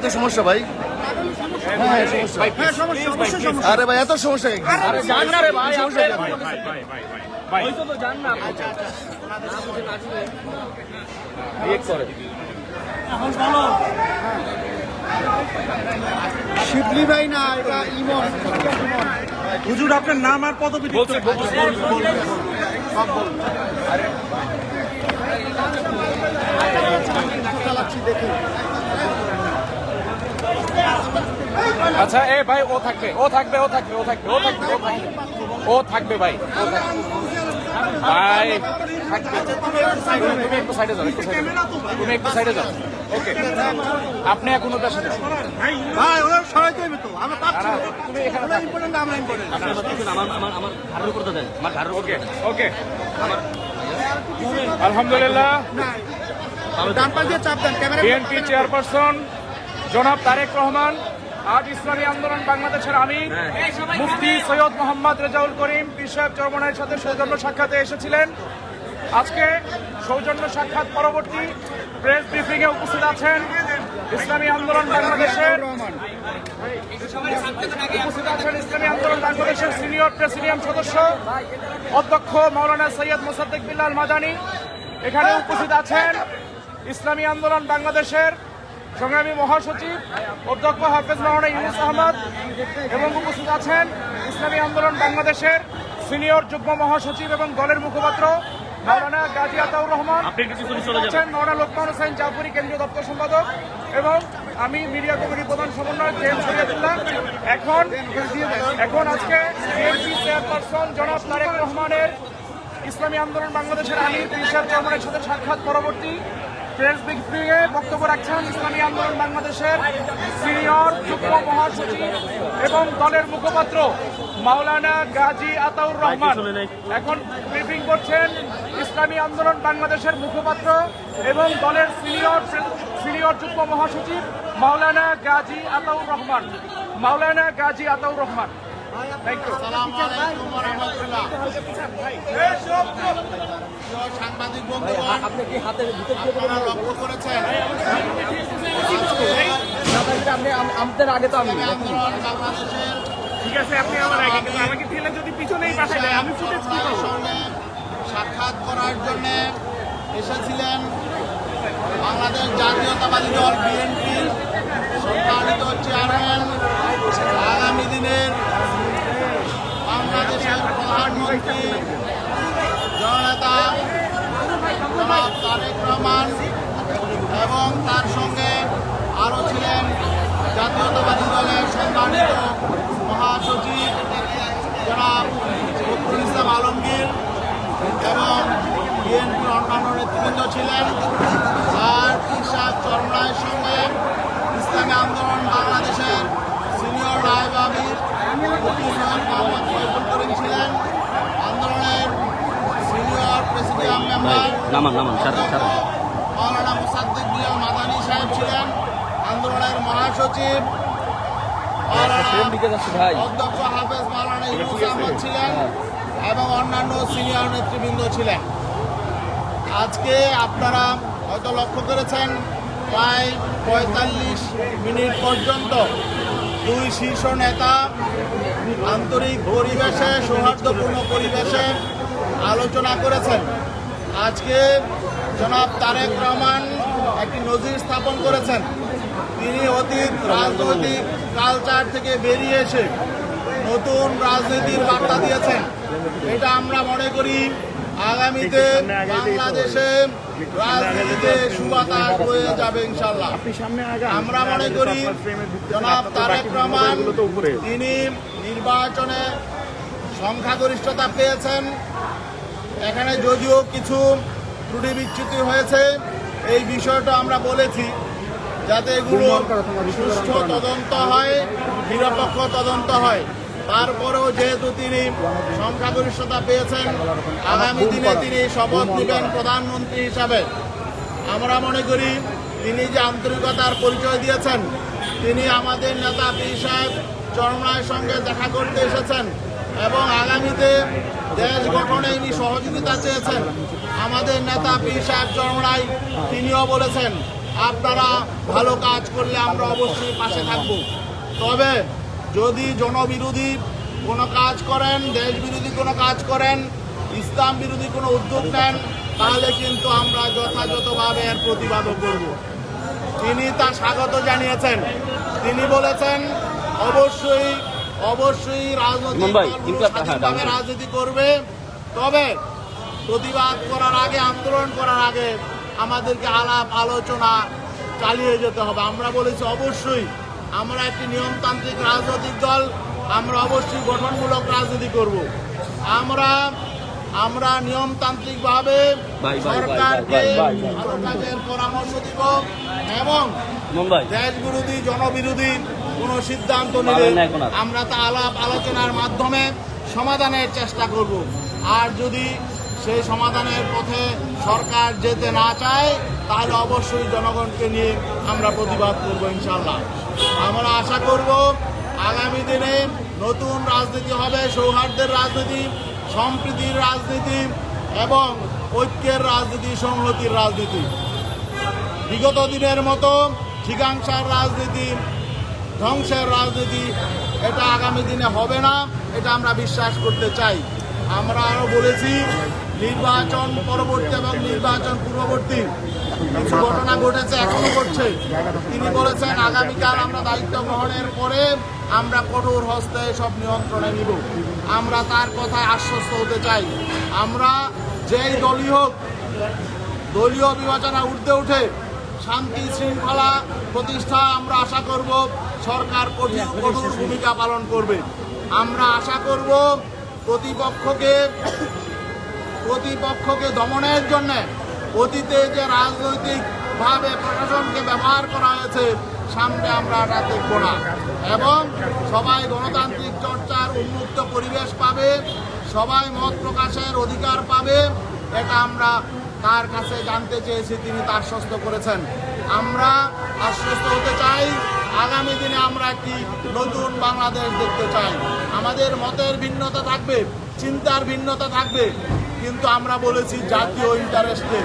তো সমস্যা ভাই আরে ভাই এত সমস্যা সমস্যা শিবলি ভাই না এটা ইমন হুজুর আপনার নাম আর পদবি বলছি আচ্ছা এ ভাই ও থাকবে ও থাকবে ও থাকবে ও থাকবে ও থাকবে ও থাকবে। ও থাকবে ভাই ও থাকবে। ভাই তুমি একটু সাইডে যাও একটু সাইডে তুমি একটু সাইডে যাও। ওকে আপনি এখন ওটার সাথে ভাই ওরা তো আমরা তুমি এখানে ওরা ইম্পর্টেন্ট আমরা ইম্পর্টেন্ট আমার আমার আমার আমার ঘাড়ের উপর দেন। আমার ঘাড়ের উপর ওকে ওকে আলহামদুলিল্লাহ। বিএনপি চেয়ারপারসন জনাব তারেক রহমান। আজ ইসলামী আন্দোলন বাংলাদেশের আমির। মুফতি সৈয়দ মোহাম্মদ রেজাউল করিম পীর সাহেব চরমনের সাথে সৌজন্য সাক্ষাতে এসেছিলেন। আজকে সৌজন্য সাক্ষাৎ পরবর্তী প্রেস ব্রিফিং এ উপস্থিত আছেন ইসলামী আন্দোলন বাংলাদেশের উপস্থিত আছেন ইসলামী আন্দোলন বাংলাদেশের সিনিয়র প্রেসিডিয়াম সদস্য অধ্যক্ষ মাওলানা সৈয়দ মোসাদ্দেক বিল্লাল মাদানী। এখানে উপস্থিত আছেন ইসলামী আন্দোলন বাংলাদেশের সংগ্রামী মহাসচিব অধ্যক্ষ হাফেজ মাওলানা ইউনুস আহমদ এবং উপস্থিত আছেন ইসলামী আন্দোলন বাংলাদেশের সিনিয়র যুগ্ম মহাসচিব এবং দলের মুখপাত্র মাওলানা গাজী আতাউর রহমান আছেন মাওলানা লোকমান হোসেন জাফরি কেন্দ্রীয় দপ্তর সম্পাদক এবং আমি মিডিয়া কমিটির প্রধান সমন্বয়ক জেমস শরিয়াতুল্লাহ এখন এখন আজকে বিএনপি চেয়ারপারসন জনাব তারেক রহমানের ইসলামী আন্দোলন বাংলাদেশের আমির তিরিশার চেয়ারম্যানের সাথে সাক্ষাৎ পরবর্তী প্রেস ব্রিফিংয়ে বক্তব্য রাখছেন ইসলামী আন্দোলন বাংলাদেশের সিনিয়র যুগ্ম মহাসচিব এবং দলের মুখপাত্র মাওলানা গাজী আতাউর রহমান। এখন ব্রিফিং করছেন ইসলামী আন্দোলন বাংলাদেশের মুখপাত্র এবং দলের সিনিয়র সিনিয়র যুগ্ম মহাসচিব মাওলানা গাজী আতাউর রহমান। মাওলানা গাজী আতাউর রহমান। থ্যাংক ইউ সাংবাদিক বন্ধুগণ আপনারা লক্ষ্য করেছেন? আমাদের আগে তো আমি। বাংলাদেশের ঠিক আছে আপনি আমার আগে কিন্তু আমাকে ঠেলে যদি পিছনেই পাঠাই দেয় আমি ফুটেজ কি তার সাক্ষাৎ করার জন্য এসেছিলেন বাংলাদেশ জাতীয়তাবাদী দল বিএনপি সম্মানিত চেয়ারম্যান বাংলাদেশের জননেতা জনাব তারেক রহমান এবং তার সঙ্গে আরও ছিলেন জাতীয়তাবাদী দলের সম্মানিত মহাসচিব জনাব ফখরুল ইসলাম আলমগীর এবং বিএনপির অন্যান্য নেতৃবৃন্দ ছিলেন আর ইরশাদ চরমরায়ের সঙ্গে ইসলামী আন্দোলন বাংলাদেশের সিনিয়র রায় বাবির সৈয়দ মোহাম্মদ ফয়জুল করিম ছিলেন আন্দোলনের সিনিয়র প্রেসিডিয়াম মেম্বার নামান নামান সারা সারা। মাওলানা মুসাদ্দিক বিলাল মাদানী সাহেব ছিলেন আন্দোলনের মহাসচিব। অধ্যক্ষ হাফেজ মাওলানা ইউনুস আহমদ ছিলেন এবং অন্যান্য সিনিয়র নেতৃবৃন্দ ছিলেন। আজকে আপনারা হয়তো লক্ষ্য করেছেন প্রায় পঁয়তাল্লিশ মিনিট পর্যন্ত দুই শীর্ষ নেতা আন্তরিক পরিবেশে সৌহার্দ্যপূর্ণ পরিবেশে আলোচনা করেছেন। আজকে জনাব তারেক রহমান একটি নজির স্থাপন করেছেন। তিনি অতীত, রাজনৈতিক কালচার থেকে বেরিয়ে এসে নতুন রাজনীতির বার্তা দিয়েছেন। এটা আমরা মনে করি আগামীতে বাংলাদেশে রাজনীতিতে সুবাতাস হয়ে যাবে ইনশাল্লাহ আমরা মনে করি জনাব তারেক রহমান তিনি নির্বাচনে সংখ্যাগরিষ্ঠতা পেয়েছেন। এখানে যদিও কিছু ত্রুটি বিচ্যুতি হয়েছে এই বিষয়টা আমরা বলেছি। যাতে এগুলো সুষ্ঠু তদন্ত হয় নিরপেক্ষ তদন্ত হয়। তারপরেও যেহেতু তিনি সংখ্যাগরিষ্ঠতা পেয়েছেন আগামী দিনে তিনি শপথ নেবেন প্রধানমন্ত্রী হিসাবে। আমরা মনে করি তিনি যে আন্তরিকতার পরিচয় দিয়েছেন তিনি আমাদের নেতা পীর সাহেব চরমনায়ের সঙ্গে দেখা করতে এসেছেন। এবং আগামীতে দেশ গঠনে ইনি সহযোগিতা চেয়েছেন। আমাদের নেতা পীর সাহেব চরমনাই, তিনিও বলেছেন, আপনারা ভালো কাজ করলে আমরা অবশ্যই পাশে থাকব। তবে যদি জনবিরোধী কোনো কাজ করেন, দেশ বিরোধী কোনো কাজ করেন, ইসলাম বিরোধী কোনো উদ্যোগ নেন, তাহলে কিন্তু আমরা যথাযথভাবে এর প্রতিবাদও করব। তিনি তা স্বাগত জানিয়েছেন। তিনি বলেছেন, অবশ্যই অবশ্যই রাজনৈতিক ইমন ভাই, দলগুলো ইনকলাব- হ্যাঁ। রাজনীতি করবে। তবে প্রতিবাদ করার আগে আন্দোলন করার আগে আমাদেরকে আলাপ আলোচনা চালিয়ে যেতে হবে। আমরা বলেছি অবশ্যই আমরা একটি নিয়মতান্ত্রিক রাজনৈতিক দল আমরা অবশ্যই গঠনমূলক রাজনীতি করব। আমরা আমরা নিয়মতান্ত্রিকভাবে সরকারকে। ভালো কাজের পরামর্শ দিব এবং দেশ বিরোধী জনবিরোধী কোনো সিদ্ধান্ত নিলে। আমরা তা আলাপ আলোচনার মাধ্যমে সমাধানের চেষ্টা করব আর যদি সেই সমাধানের পথে সরকার যেতে না চায় তাহলে অবশ্যই জনগণকে নিয়ে আমরা প্রতিবাদ করব ইনশাল্লাহ আমরা আশা করব আগামী দিনে নতুন রাজনীতি হবে সৌহার্দ্যের রাজনীতি সম্প্রীতির রাজনীতি এবং ঐক্যের রাজনীতি, সংহতির রাজনীতি। বিগত দিনের মতো ঠিকাংশার রাজনীতি, ধ্বংসের রাজনীতি, এটা আগামী দিনে হবে না, এটা আমরা বিশ্বাস করতে চাই। আমরা আরও বলেছি, নির্বাচন পরবর্তী এবং নির্বাচন পূর্ববর্তী। কিছু ঘটনা ঘটেছে এখনও ঘটছে। তিনি বলেছেন, আগামীকাল আমরা দায়িত্ব গ্রহণের পরে আমরা কঠোর হস্তে সব নিয়ন্ত্রণে নিব। আমরা তার কথায় আশ্বস্ত হতে চাই। আমরা যেই দলই হোক দলীয় বিবেচনা উঠতে উঠে শান্তি শৃঙ্খলা প্রতিষ্ঠা আমরা আশা করব সরকার কঠিন কঠোর ভূমিকা পালন করবে। আমরা আশা করব প্রতিপক্ষকে প্রতিপক্ষকে দমনের জন্য অতীতে যে রাজনৈতিকভাবে প্রশাসনকে ব্যবহার করা হয়েছে সামনে আমরা এটা দেখব না। এবং সবাই গণতান্ত্রিক চর্চার উন্মুক্ত পরিবেশ পাবে, সবাই মত প্রকাশের অধিকার পাবে, এটা আমরা তার কাছে জানতে চেয়েছি, তিনি তা আশ্বস্ত করেছেন। আমরা আশ্বস্ত হতে চাই, আগামী দিনে আমরা একটি নতুন বাংলাদেশ দেখতে চাই। আমাদের মতের ভিন্নতা থাকবে, চিন্তার ভিন্নতা থাকবে। কিন্তু আমরা বলেছি জাতীয় ইন্টারেস্টে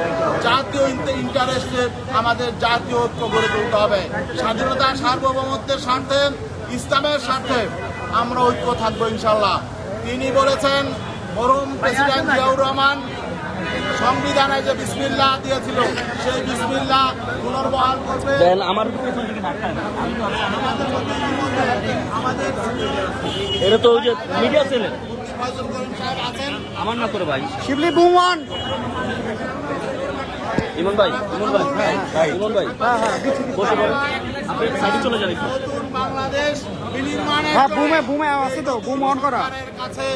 জাতীয় ইন্টারেস্টে আমাদের জাতীয় ঐক্য গড়ে তুলতে হবে। স্বাধীনতা সার্বভৌমত্বের স্বার্থে ইসলামের স্বার্থে আমরা ঐক্য থাকব ইনশাল্লাহ তিনি বলেছেন মরহুম প্রেসিডেন্ট জিয়াউর রহমান সংবিধানে যে বিসমিল্লাহ দিয়েছিল সেই বিসমিল্লাহ পুনর্বহাল করবে। আমার আমাদের এটা তো মিডিয়া ছেলে ফয়জুল করিম সাহেব আছেন। আমার না করে ভাই। শিবলি বুমান ইমন ভাই ইমন ভাই ইমন ভাই। বসে পড়েন আপনি সাইডে চলে যান একটু। বাংলাদেশ হ্যাঁ বুমে বুমে আছে তো বুম অন করা। কাছে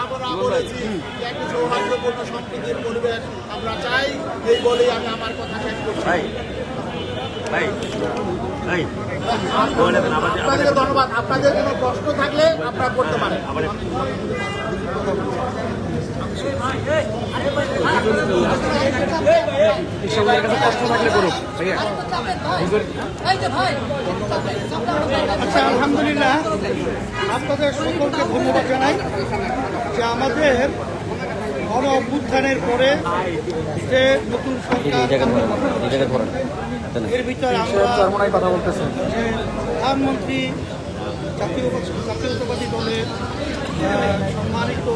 আমরা বলেছি যে সৌহার্দ্যপূর্ণ সম্প্রীতির পরিবেশ আমরা চাই। এই বলেই আমি আমার কথা শেষ করছি। ভাই ভাই ভাই আপনাদের ধন্যবাদ। আপনাদের কোনো প্রশ্ন থাকলে আপনারা করতে পারেন। আচ্ছা আলহামদুলিল্লাহ। আপনাদের সকলকে ধন্যবাদ জানাই যে আমাদের গণ অভ্যুত্থানের পরে যে নতুন সরকার এর ভিতরে আমরা কথা বলতেছেন যে প্রধানমন্ত্রী জাতীয় জাতীয়তাবাদী দলের সম্মানিত